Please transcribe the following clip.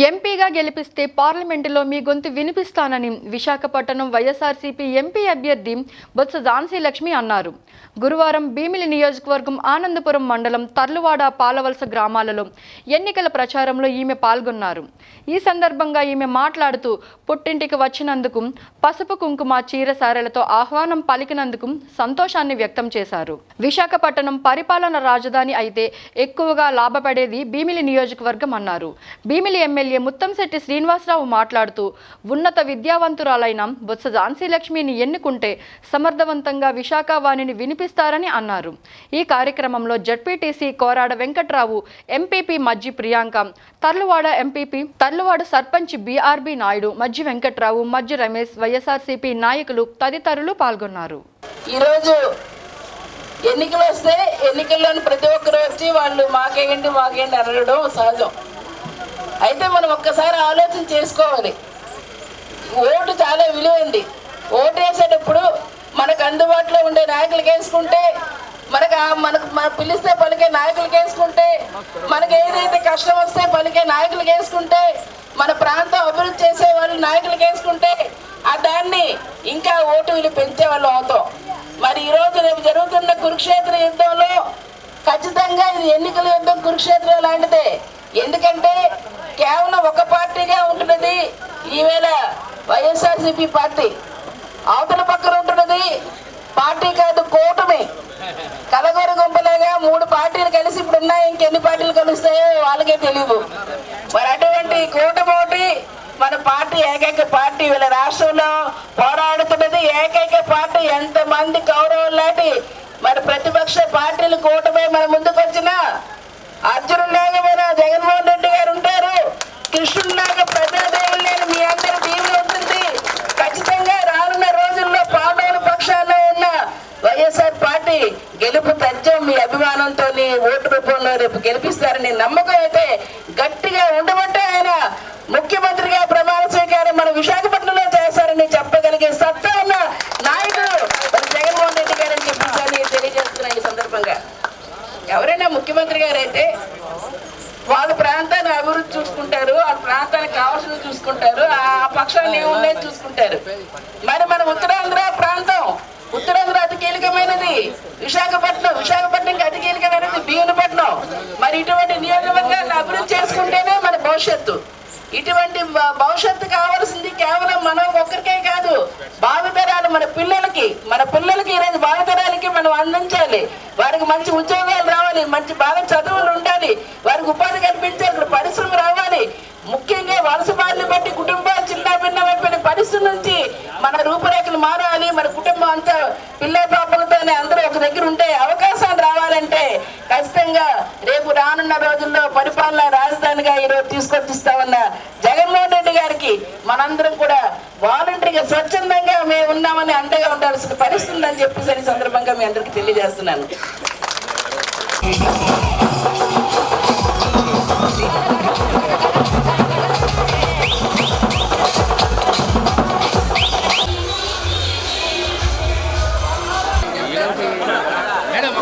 ఎంపీగా గెలిపిస్తే పార్లమెంటులో మీ గొంతు వినిపిస్తానని విశాఖపట్నం వైఎస్ఆర్సీపీ ఎంపీ అభ్యర్థి బొత్స ఝాన్సీ లక్ష్మి అన్నారు. గురువారం భీమిలి నియోజకవర్గం ఆనందపురం మండలం తర్లువాడ పాలవలస గ్రామాలలో ఎన్నికల ప్రచారంలో ఈమె పాల్గొన్నారు. ఈ సందర్భంగా ఈమె మాట్లాడుతూ పుట్టింటికి వచ్చినందుకు పసుపు కుంకుమ చీరసారెలతో ఆహ్వానం పలికినందుకు సంతోషాన్ని వ్యక్తం చేశారు. విశాఖపట్నం పరిపాలన రాజధాని అయితే ఎక్కువగా లాభపడేది భీమిలి నియోజకవర్గం అన్నారు. భీమిలి ఎమ్మెల్యే ముత్తంశెట్టి శ్రీనివాసరావు మాట్లాడుతూ ఉన్నత విద్యావంతురాలైన బొత్స ఝాన్సీలక్ష్మిని ఎన్నుకుంటే సమర్థవంతంగా విశాఖ వాణిని వినిపిస్తారని అన్నారు. ఈ కార్యక్రమంలో ZPTC Korada Venkatrao MPP Majji Priyanka Tarluvada MPP Tarluvada sarpanch BRB Naidu Majji Venkatrao Majji Ramesh YSRCP నాయకులు తదితరులు పాల్గొన్నారు. ఈరోజు ఎన్నికలు వస్తే ఎన్నికల్లోని ప్రతి ఒక్కరు వచ్చి వాళ్ళు మాకేయండి మాకేయండి అనడం సహజం. అయితే మనం ఒక్కసారి ఆలోచన చేసుకోవాలి. ఓటు చాలా విలువైంది. ఓటు వేసేటప్పుడు మనకు అందుబాటులో ఉండే నాయకులు వేసుకుంటే మనకు మనకు మన పిలిస్తే పలికే నాయకులు వేసుకుంటే మనకి ఏదైతే కష్టం వస్తే పలికే నాయకులు వేసుకుంటే మన ప్రాంతం అభివృద్ధి చేసే వాళ్ళు నాయకులు వేసుకుంటే ఆ దాన్ని ఇంకా ఓటు విలువ పెంచే వాళ్ళు అవుతాం. మరి ఈరోజు రేపు జరుగుతున్న కురుక్షేత్ర యుద్ధంలో ఖచ్చితంగా ఇది ఎన్నికల యుద్ధం కురుక్షేత్రం లాంటిదే. ఎందుకంటే కేవలం ఒక పార్టీగా ఉంటున్నది ఈవేళ వైఎస్ఆర్సిపి పార్టీ. అవతల పక్కన ఉంటున్నది పార్టీ కాదు కూటమి. కలగూర గుంపలాగా మూడు పార్టీలు కలిసి ఇప్పుడు ఉన్నాయి ఇంకెన్ని పార్టీలు కలుస్తాయో వాళ్ళకే తెలియదు మరి అటువంటి కూటమి ఒకటి మన పార్టీ ఏకైక పార్టీ. వీళ్ళ రాష్ట్రంలో పోరాడుతున్నది ఏకైక పార్టీ. ఎంతమంది కౌరవులు లాంటి మరి ప్రతిపక్ష పార్టీలు కూటమి మన ముందుకు వచ్చినా అర్జునులాగా మన జగన్మోహన్ రెడ్డి గారు ఉంటారు కృష్ణుడిలాగా ప్రజాదేవులు మీ అందరి దీవులు ఉంటుంది. ఖచ్చితంగా రానున్న రోజుల్లో పాండవుల పక్షాల్లో ఉన్న వైఎస్ఆర్ పార్టీ గెలుపు తథ్యం మీ అభిమానంతో ఓటు రూపంలో రేపు గెలిపిస్తారని నమ్మకం అయితే గట్టిగా ఉండబట్టే ఆయన ముఖ్యమంత్రిగా ప్రమాణ స్వీకారం మన విశాఖపట్నంలో చేస్తారని చెప్పగలిగే సత్తా ఉన్న నాయకుడు మరి జగన్మోహన్ రెడ్డి గారని చెప్పేసి తెలియజేస్తున్నాను ఈ సందర్భంగా. ఎవరైనా ముఖ్యమంత్రి గారు అయితే వాళ్ళ ప్రాంతాన్ని అభివృద్ధి చూసుకుంటారు వాళ్ళ ప్రాంతానికి కావాల్సింది చూసుకుంటారు. ఆ పక్షాన్ని ఏమున్నాయో చూసుకుంటారు. మరి మన ఉత్తరాంధ్ర ప్రాంతం ఉత్తరాంధ్ర అతి కీలకమైనది. విశాఖపట్నం విశాఖపట్నంకి అతి కీలకమైనది భీమునిపట్నం. మరి ఇటువంటి నియోజకవర్గాన్ని అభివృద్ధి చేసుకుంటేనే మన భవిష్యత్తు. ఇటువంటి భవిష్యత్తు కావాల్సింది కేవలం మనం ఒక్కరికే కాదు భావితరాలు మన పిల్లలకి మన పిల్లలకి ఈరోజు భావితరాలకి మనం అందించాలి. వారికి మంచి ఉద్యోగాలు రావాలి మంచి బాగా చదువులు ఉండాలి. వారికి ఉపాధి కల్పించాలి ఇక్కడ పరిశ్రమ రావాలి. ముఖ్యంగా మన రూపురేఖలు మారాలి మన కుటుంబం అంతా పిల్ల పాపలతోనే అందరూ ఒక దగ్గర ఉంటే అవకాశాలు రావాలంటే ఖచ్చితంగా రేపు రానున్న రోజుల్లో పరిపాలన రాజధానిగా ఈరోజు తీసుకొచ్చిస్తామన్న జగన్మోహన్ రెడ్డి గారికి మనందరం కూడా వాలంటరీగా స్వచ్ఛందంగా మేము ఉన్నామని అండగా ఉండాల్సిన పరిస్థితి ఉందని చెప్పేసి సందర్భంగా మీ అందరికీ తెలియజేస్తున్నాను. மேடம்